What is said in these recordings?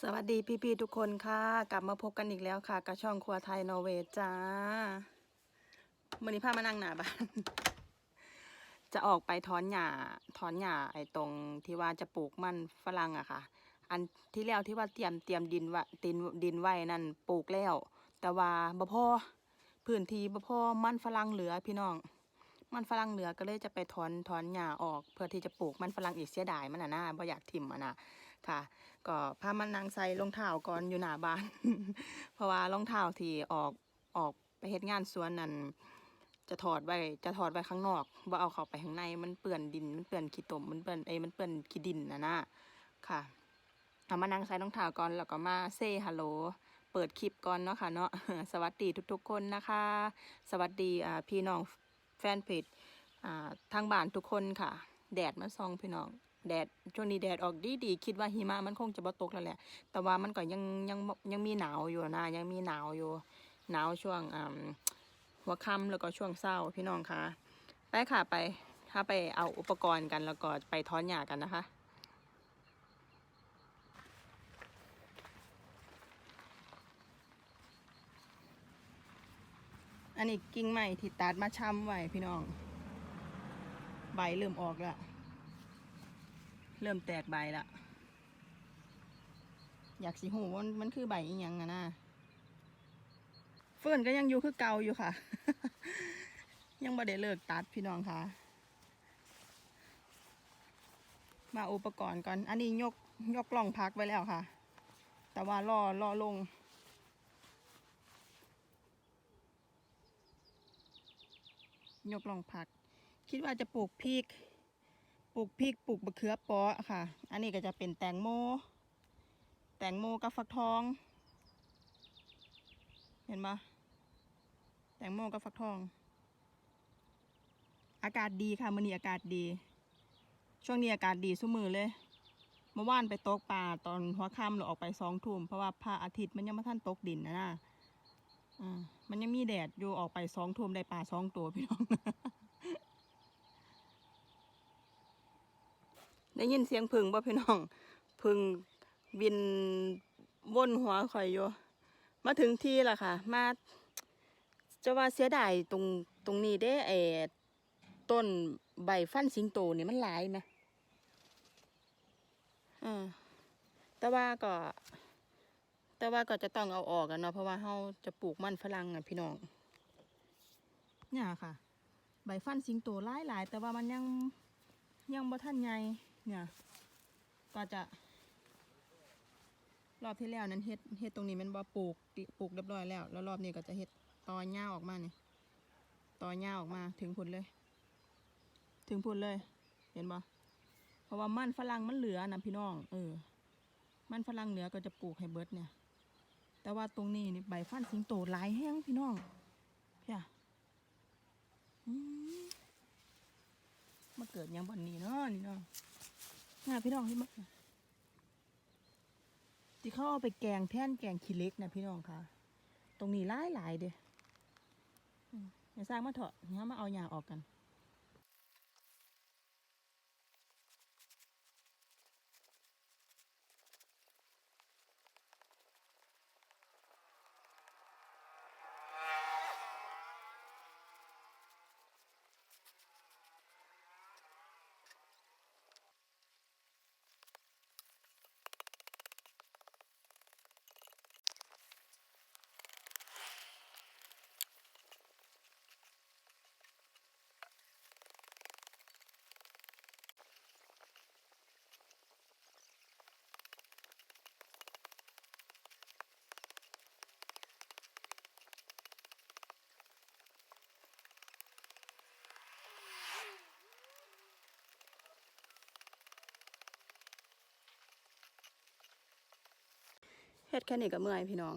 สวัสดีพี่ๆทุกคนค่ะ กลับมาพบกันอีกแล้วค่ะกับช่องครัวไทยนอร์เวย์จ้าวันนี้พามานั่งหนาบ้าน จะออกไปถอนหญ้าถอนหญ้าไอ้ตรงที่ว่าจะปลูกมันฝรั่งอะค่ะ อันที่แล้วที่ว่าเตรียมเตรียมดินว่าดินดินไว้นั่นปลูกแล้ว แต่ว่าบ่พอพื้นที่บ่พอมันฝรั่งเหลือพี่น้อง มันฝรั่งเหลือก็เลยจะไปถอนถอนหญ้าออก เพื่อที่จะปลูกมันฝรั่งอีกเสียดายมันน่ะนะบ่อยากถิ่มอะนะค่ะ ก็พามันนางใส่รองเท้าก่อนอยู่หน้าบ้าน เพราะว่ารองเท้าที่ออกออกไปเฮ็ดงานสวนนั่นจะถอดไว้จะถอดไว้ข้างนอกบ่เอาเข้าไปข้างในมันเปื้อนดินมันเปื้อนขี้ตมมันเปื้อนเอ้มันเปื้อนขี้ดินนะนะค่ะเอามานั่งใส่รองเท้าก่อนแล้วก็มาเซ่ฮัลโหลเปิดคลิปก่อนเนาะค่ะเนาะสวัสดีทุกๆคนนะคะ สวัสดีอ่าพี่น้อง แฟนเพจทางบ้านทุกคนค่ะ แดดมาส่องพี่น้อง แดดช่วงนี้แดดออกดีดีคิดว่าหิมะมันคงจะบ่ตกแล้วแหละ แต่ว่ามันก็ยังยังยังมีหนาวอยู่นะยังมีหนาวอยู่หนาวช่วงหัวค่ำแล้วก็ช่วงเศร้าพี่น้องคะไปค่ะไปถ้าไปเอาอุปกรณ์กันแล้วก็ไปถอนหญ้ากันนะคะ อันนี้กิ่งใหม่ที่ตัดมาช้ำไว้พี่น้อง ใบเริ่มออกแล้วเริ่มแตกใบละอยากสิหูว่ามันมันคือใบอีหยังอะนะเฟิร์นก็ยังอยู่คือเก่าอยู่ค่ะ ยังบ่ได้เลิกตัดพี่น้องค่ะ มาอุปกรณ์ก่อน อันนี้ยกยกกล่องพักไว้แล้วค่ะ แต่ว่าล่อล่อลง ยกลองผัก คิดว่าจะปลูกพริก ปลูกพริกปลูกมะเขือปาะค่ะ อันนี้ก็จะเป็นแตงโม แตงโมกับฟักทอง เห็นปะแตงโมกับฟักทอง อากาศดีค่ะมื้อนี้อากาศดี ช่วงนี้อากาศดีสุมือเลยเมื่อวานไปตกปลาตอนหัวค่ำเราออกไปสองทุ่มเพราะว่าพระอาทิตย์มันยังไม่ทันตกดินนะนะ อมันยังมีแดดอยู่ออกไปสองทุ่มได้ปลาสองตัวพี่น้อง ได้ยินเสียงพึ่งบ่พี่น้อง พึ่งบินวนหัวข่อยอยู่ มาถึงที่ละค่ะ มาจะว่าเสียดายตรงตรงนี้เด้ไอ้ต้นใบฟันสิงโตนี่มันหลายไหมอ่าแต่ว่าก็ แต่ว่าก็จะต้องเอาออกกันเนาะเพราะว่าเราจะปลูกมันฝรั่งอะพี่น้องเนี่ยค่ะ ใบฟันสิงโตหลายหลายแต่ว่ามันยังยังบ่ทันใหญ่เนี่ยก็จะ รอบที่แล้วนั้นเฮ็ดเฮ็ดตรงนี้มันบ่ปลูกปลูกเรียบร้อยแล้ว แล้วรอบนี้ก็จะเฮ็ดตอหญ้าออกมาเนี่ยตอหญ้าออกมาถึงพุ่นเลย ถึงพุ่นเลย เห็นบ่เพราะว่ามันฝรั่งมันเหลือนะพี่น้อง เออ มันฝรั่งเหลือก็จะปลูกให้เบิร์ดเนี่ย แต่ว่าตรงนี้นี่ใบฟันสิงโตหลายแห้งพี่น้องเพียมาเกิดยังบอนนี้เนาะนี่เนาะน่าพี่น้องที่มาที่เขาเอาไปแกงแท่นแกงขี้เล็กนะพี่น้องค่ะ ตรงนี้หลายหลายเด้อืมอย่าสร้างมาเถอะเนี่ยมาเอาหญ้าออกกัน เฮ็ดแค่นี้ก็เมื่อยพี่น้อง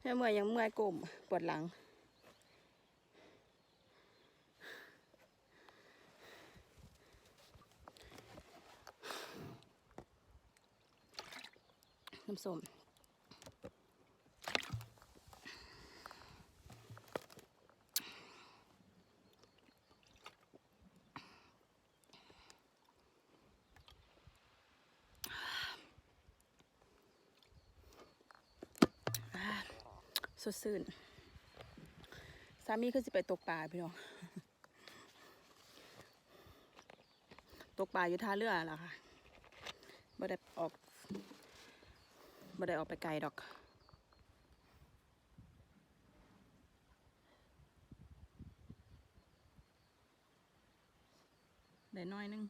แค่เมื่อยยังเมื่อยกลมปวดหลัง น้ำส้ม ส ดชื่นสามีคือสิไปตกปลาพี่น้องตกปลาอยู่ท่าเรือล่ะค่ะบ่ได้ออกบ่ได้ออกไปไกลดอก ได้น้อยนึง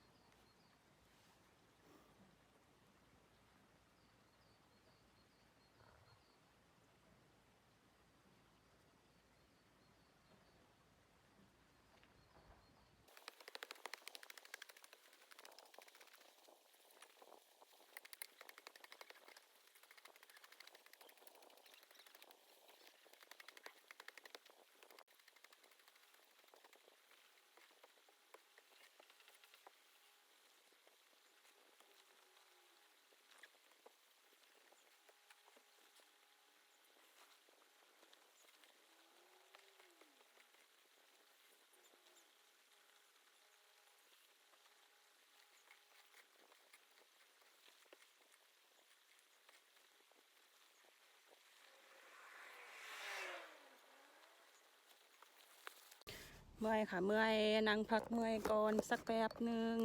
เมื่อยค่ะ เมื่อยนั่งพักเมื่อยก่อนสักแป๊บหนึ่ง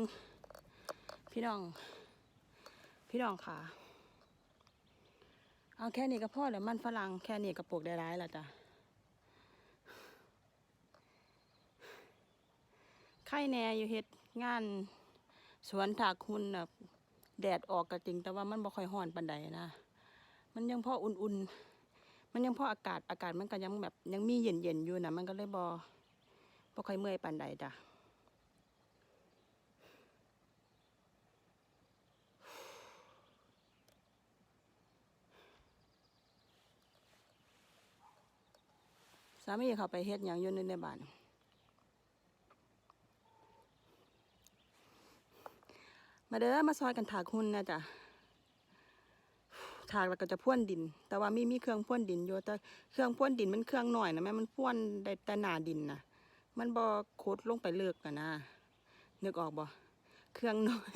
พี่น้อง พี่น้องค่ะ เอาแค่นี้ก็พอแล้วมันฝรั่งแค่นี้กระปุกได้ร้ายและจ้ะไข่แหน่อยู่เฮ็ดงาน สวนถากคุณแบบแดดออกก็จริง แต่ว่ามันบ่ค่อยร้อนปานใดนะ มันยังพออุ่นๆ มันยังพออากาศอากาศมันก็ยังแบบยังมีเย็นๆอยู่นะมันก็เลยบ่ บ่ค่อยเมื่อยปานใดจ้ะสามีเขาไปเฮ็ดหยังยู่ในในบ้าน มาเด้อมาซอยกันถากหุ่นนะจ๊ะ ถากแล้วก็จะพ่วนดิน แต่ว่ามีมีเครื่องพ่วนดินอยู่แต่เครื่องพ่วนดินมันเครื่องหน่อยนะแม่มันพ่วนได้แต่หนาดินนะ มันบ่โคดลงไปเลิกกันนะนึกออกบ่เครื่องน้อย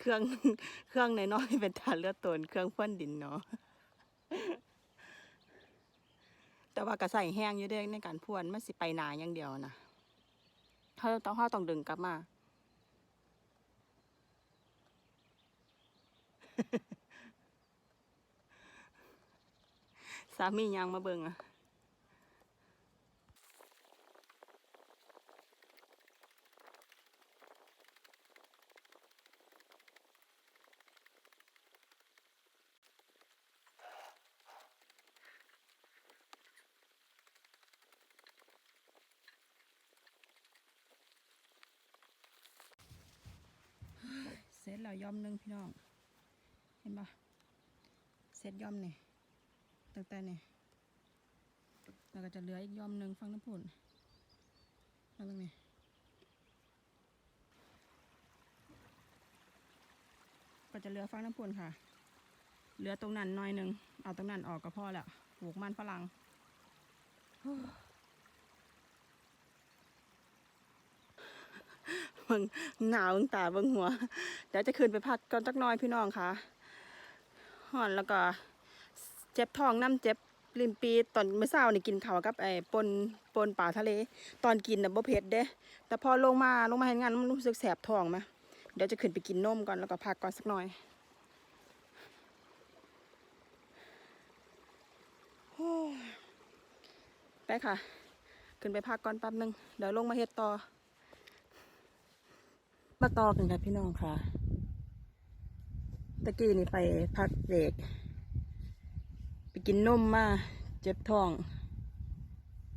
เครื่องเครื่องน้อยเป็นฐานเลือดตนเครื่องพ่นดินเนาะแต่ว่าก็ใส่แห้งอยู่เด้ในการพ่วนมันสิไปนาอย่างเดียวนะเขาต้องเขาต้องดึงกลับมาสามียังมาเบิ่งอะเสร็จ แล้วย่อมหนึงพี่น้อง เห็นปะเสร็จย่อมนี่ตั้งแต่นี่แล้วก็จะเหลืออีกย่อมหนึ่งฟังน้ำผุนแล้วตรงนี้ก็จะเหลือฟังน้ำผุนค่ะ เหลือตรงนั้นหน้อยหนึ่งเอาตรงนั้นออกก็พอแล้วปลูกมันฝรั่ง เบิ่งหนาวตั้งตาเบิ่งหัวเดี๋ยวจะขึ้นไปพักก่อนจักหน้อยพี่น้องค่ะห่อนแล้วก็ เจ็บท้องน้ำเจ็บริมปีตอนเมื่อเช้านี่กินข้าวกับไอ้ปนปนป่าทะเล ตอนกินน่ะบ่เผ็ดเด้ แต่พอลงมาลงมาเห็นงานมันรู้สึกแสบท้องไหมเดี๋ยวจะขึ้นไปกินนมก่อนแล้วก็พักก่อนสักหน่อยโอ้ยไปค่ะ ขึ้นไปพักก่อนแป๊บหนึงเดี๋ยวลงมาเฮ็ดต่อ มาต่อกันค่ะพี่น้องค่ะ ตะกี้นี่ไปพักเบรกไปกินนมมาเจ็บท้อง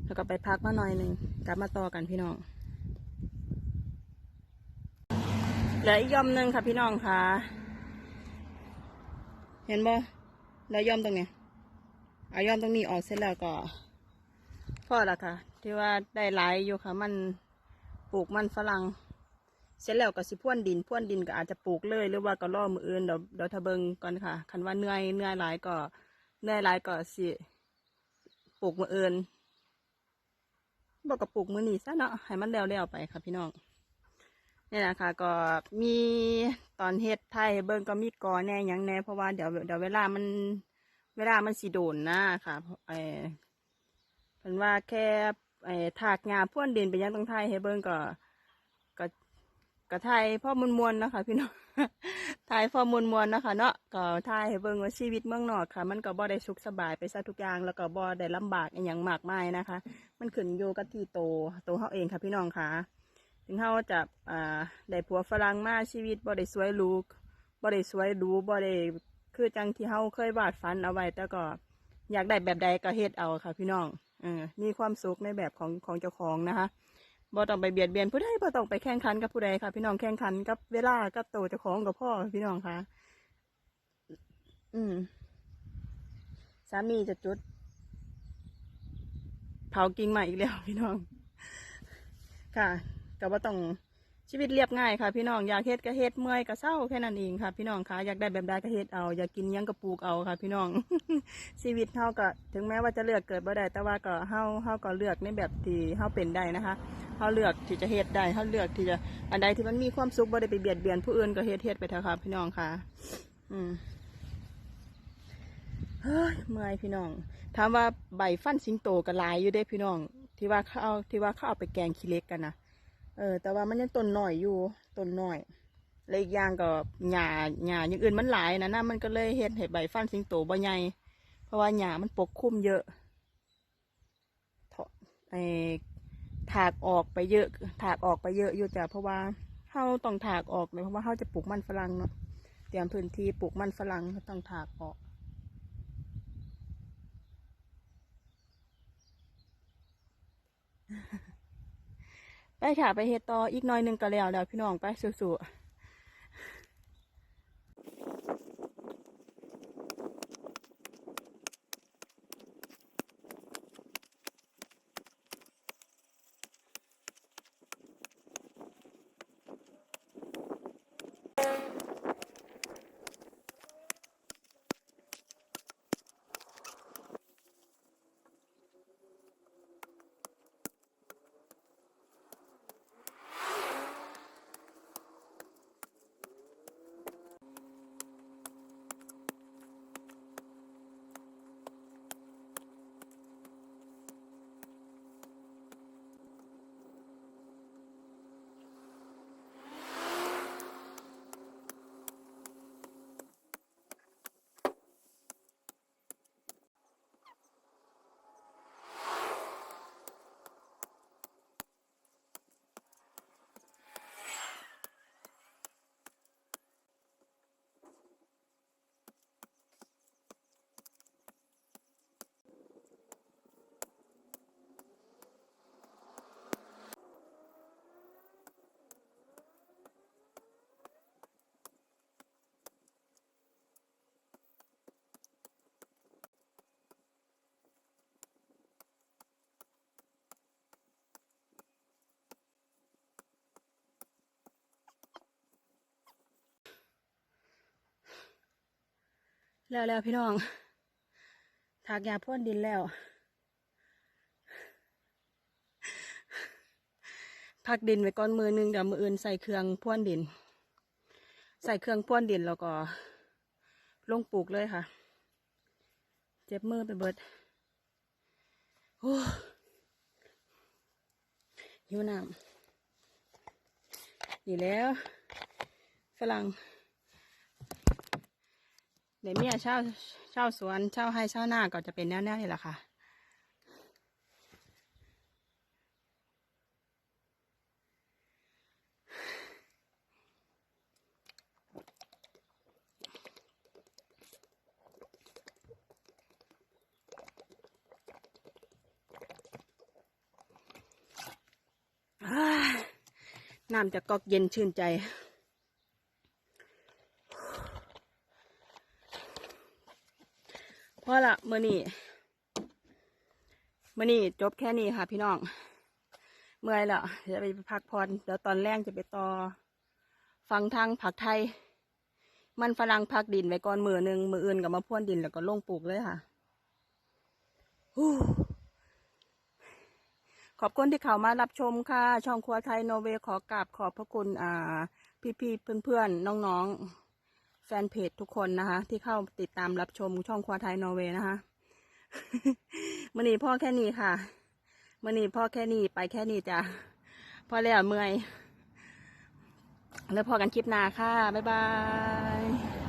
แล้วก็ไปพักมาหน่อยหนึ่งกลับมาต่อกันพี่น้องเหลืออีกยอมหนึ่งค่ะพี่น้องค่ะ เห็นบ่เหลือยอมตรงเนี้เอายอมตรงนี้ออกเสร็จแล้วก็พอละค่ะ ที่ว่าได้หลายอยู่ค่ะ มันปลูกมันฝรั่ง เสร็จแล้วก็สิพ่วนดินพ่วนดินก็อาจจะปลูกเลย หรือว่าก็ล่อมืออื่นเดี๋ยวเดี๋ยวทะเบิงก่อนค่ะ คันว่าเหนื่อยเหนื่อยหลายก็เหนื่อยหลายก็สิปลูกมืออื่นบอกกับปลูกมือนี้ซะเนาะให้มันแล้วแล้วๆไปค่ะพี่น้องนี่นะคะก็มีตอนเฮ็ดไทยเบิงก็มีกอแน่ยังแน่เพราะว่าเดี๋ยวเดี๋ยวเวลามันเวลามันสิโดนนะค่ะเออเพิ่นว่าแค่ไอ้ถากงาพ่วนดินไปยังตรงไทยให้เบิงก็ ก็ไทยพ่อมวลๆนะคะ พี่น้องไทยพ่อมวลๆนะคะ เนาะก็ไทยให้เบิ่งว่าชีวิตเมืองนอกค่ะ มันก็บ่ได้สุขสบายไปซะทุกอย่างแล้วก็บ่ได้ลำบากอย่างมากมายนะคะ มันขึ้นอยู่กับที่โตโตเฮาเองค่ะ พี่น้องค่ะ ถึงเฮาจะอ่าได้ผัวฝรั่งมาชีวิตบ่ได้สวยหรูบ่ได้สวยหรูบ่ได้คือจังที่เฮาเคยวาดฝันเอาไว้แต่ก็อยากได้แบบใดก็เฮ็ดเอาค่ะ พี่น้องเออมีความสุขในแบบของของเจ้าของนะคะ บ่ต้องไปเบียดเบียนผู้ใดบ่ต้องไปแข่งขันกับผู้ใดค่ะ พี่น้องแข่งขันกับเวลากับโตเจ้าของกับพ่อพี่น้องค่ะ อืมสามีจะจุด เผากิ่งใหม่อีกแล้วพี่น้อง ค่ะก็บ่ต้อง ชีวิตเรียบง่ายค่ะ พี่น้องอยากเฮ็ดก็เฮ็ดเมื่อยก็เศร้าแค่นั้นเองค่ะ พี่น้องคะอยากได้แบบใดก็เฮ็ดเอาอยากกินยังก็ปลูกเอาค่ะ พี่น้อง ชีวิตเฮาก็ถึงแม้ว่าจะเลือกเกิดบ่ได้แต่ว่าก็เฮาเฮาก็เลือกในแบบที่เฮาเป็นได้นะคะเฮาเลือกที่จะเฮ็ดได้เฮาเลือกที่จะอันใดที่มันมีความสุขบ่ได้ไปเบียดเบียนผู้อื่นก็เฮ็ดเฮ็ดไปเถอะค่ะ พี่น้องค่ะ อืมเฮ้ยเมื่อยพี่น้องถามว่าใบฟันสิงโตก็ลายอยู่เด้พี่น้อง ที่ว่าเขาเอาที่ว่าเขาเอาไปแกงขี้เล็กกันนะ ออ แต่ว่ามันยังต้นหน่อยอยู่ต้นหน่อยและอีกอย่างก็หญ้าหญ้าอย่างอื่นมันหลายนะนะมันก็เลยเฮ็ดให้ใบฟันสิงโตบ่ใหญ่เพราะว่าหญ้ามันปกคลุมเยอะถาะไอ้ถากออกไปเยอะ ถากออกไปเยอะอยู่จ้ะเพราะว่าเขาต้องถากออกเลยเพราะว่าเขาจะปลูกมันฝรั่งเนาะเตรียมพื้นที่ปลูกมันฝรั่งก็ต้องถากออก ไปค่ะไปเฮ็ดต่ออีกหน้อยหนึ่งก็แล้วแล้วพี่น้องไปสู้ๆ แล้วแล้วพี่น้อง ถากยาพ่นดินแล้ว พักดินไว้ก่อนมือหนึงเดี๋ยวมืออื่นใส่เครื่องพ่นดิน ใส่เครื่องพ่นดินแล้วก็ลงปลูกเลยค่ะ เจ็บมือไปเบิดโอ้หิวน้ำนี่แล้วฝรั่ง เดี๋ยวเมียเช่าเช่าสวนเช่าให้เช่าหน้าก็จะเป็นแนวๆนี่แหละค่ะน้ำจากกอกเย็นชื่นใจ พอ ละเมื่อนี้เมื่อนี้จบแค่นี้ค่ะ พี่น้อง เมื่อยและจะไปพักผ่อนเดี๋ยวตอนแรกจะไปต่อ ฟังทางผักไทย มันฝรั่งพักดินไว้ก่อนมือหนึ่งมืออื่นกับมาพ่วนดินแล้วก็ลงปลูกเลยค่ะขอบคุณที่เข้ามารับชมค่ะ ช่องครัวไทยโนเวขอกราบขอบพระคุณอ่า พี่ๆเพื่อนๆน้องๆ ฟนเพจทุกคนนะคะ ที่เข้าติดตามรับชมช่องควาไทยนอร์เวย์นะคะมื่อนี้พ่อแค่นี้ค่ะมื่อนี้พ่อแค่นี้ไปแค่นี้จ้ะพ่อแล้วเมื่อย แล้วพอกันคลิปหน้าค่ะ บ๊ายบาย